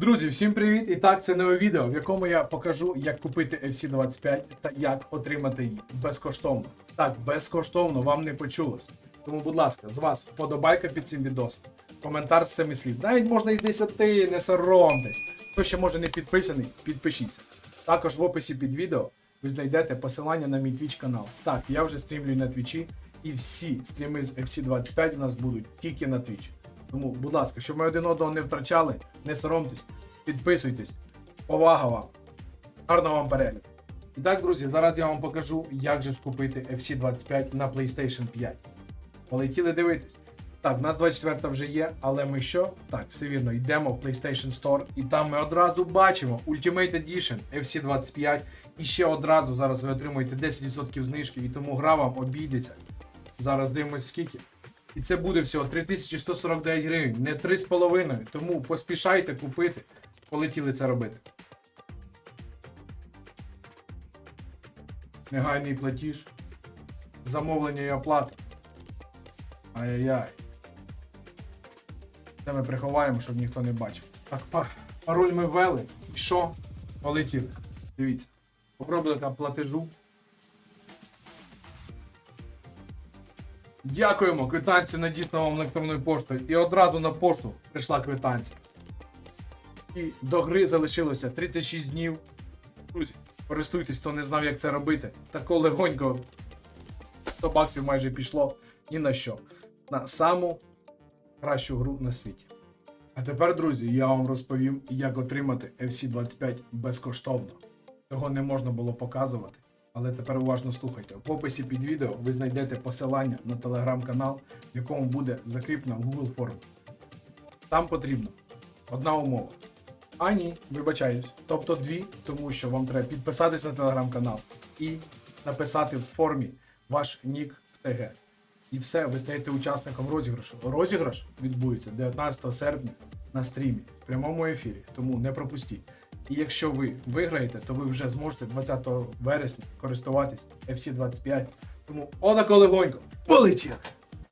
Друзі, всім привіт! І так, це нове відео, в якому я покажу, як купити FC25 та як отримати її безкоштовно. Так, безкоштовно вам не почулось. Тому, будь ласка, з вас вподобайка під цим відосом, коментар з цими слів. Навіть можна із 10, не соромтесь. Хто ще може не підписаний, підпишіться. Також в описі під відео ви знайдете посилання на мій Twitch канал. Так, я вже стрімлюю на Твічі, і всі стріми з FC25 у нас будуть тільки на Twitch. Тому, будь ласка, щоб ми один одного не втрачали, не соромтесь, підписуйтесь. Повага вам. Гарного вам перегляду. І так, друзі, зараз я вам покажу, як же ж купити FC25 на PlayStation 5. Полетіли дивитись. Так, в нас 24 вже є, але ми що? Так, все вірно, йдемо в PlayStation Store, і там ми одразу бачимо Ultimate Edition FC25. І ще одразу зараз ви отримуєте 10% знижки, і тому гра вам обійдеться. Зараз дивимось скільки. І це буде всього 3149 гривень, не 3,5. Тому поспішайте купити. Полетіли це робити. Негайний платіж. Замовлення і оплата. Ай-яй-яй. Це ми приховаємо, щоб ніхто не бачив. Так, пароль ми ввели. І що? Полетіли. Дивіться. Обробка платежу. Дякуємо, квитанцію надіслано вам електронною поштою. І одразу на пошту прийшла квитанція. І до гри залишилося 36 днів. Друзі, користуйтесь, хто не знав, як це робити. Тако легонько 100 баксів майже пішло ні на що. На саму кращу гру на світі. А тепер, друзі, я вам розповім, як отримати FC25 безкоштовно. Цього не можна було показувати. Але тепер уважно слухайте. В описі під відео ви знайдете посилання на телеграм-канал, в якому буде закріплена Google форма. Там потрібна одна умова. А ні, вибачаюсь. Тобто дві, тому що вам треба підписатись на телеграм-канал і написати в формі ваш нік в ТГ. І все, ви стаєте учасником розіграшу. Розіграш відбудеться 19 серпня на стрімі в прямому ефірі, тому не пропустіть. І якщо ви виграєте, то ви вже зможете 20 вересня користуватись FC25. Тому отако легонько. Полетіли!